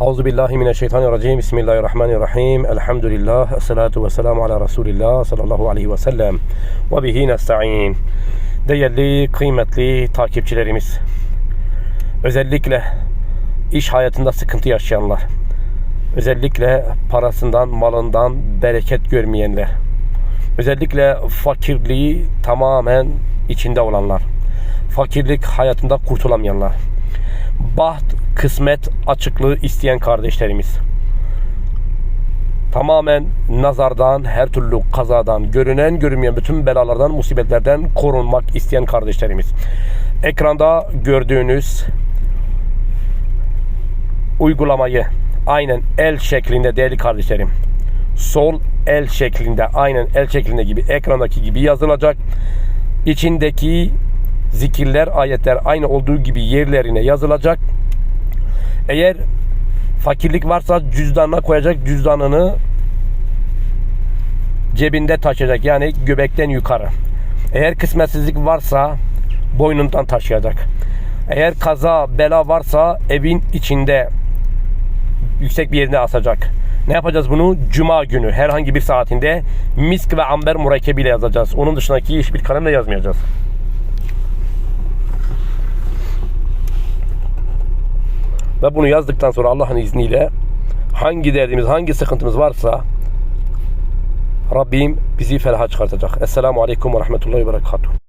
Euzu billahi mineşşeytanirracim. Bismillahirrahmanirrahim. Elhamdülillah. Esselatu vesselamu ala Resulillah sallallahu aleyhi ve sellem. Ve bihi nesta'in. Değerli, kıymetli takipçilerimiz. Özellikle iş hayatında sıkıntı yaşayanlar. Özellikle parasından, malından bereket görmeyenler. Özellikle fakirliği tamamen içinde olanlar. Fakirlik hayatında kurtulamayanlar. Baht, kısmet, açıklığı isteyen kardeşlerimiz. Tamamen nazardan, her türlü kazadan, görünen görünmeyen bütün belalardan, musibetlerden korunmak isteyen kardeşlerimiz. Ekranda gördüğünüz uygulamayı aynen el şeklinde değerli kardeşlerim. Sol el şeklinde aynen el şeklinde gibi ekrandaki gibi yazılacak. İçindeki zikirler, ayetler aynı olduğu gibi yerlerine yazılacak. Eğer fakirlik varsa cüzdanına koyacak cüzdanını cebinde taşıyacak yani göbekten yukarı. Eğer kısmetsizlik varsa boynundan taşıyacak. Eğer kaza, bela varsa evin içinde yüksek bir yerine asacak. Ne yapacağız bunu? Cuma günü herhangi bir saatinde misk ve amber mürekkebiyle yazacağız. Onun dışındaki hiçbir kalemle yazmayacağız. Ve bunu yazdıktan sonra Allah'ın izniyle hangi derdimiz, hangi sıkıntımız varsa Rabbim bizi felaha çıkartacak. Esselamu Aleyküm ve Rahmetullahi ve Berekatuhu.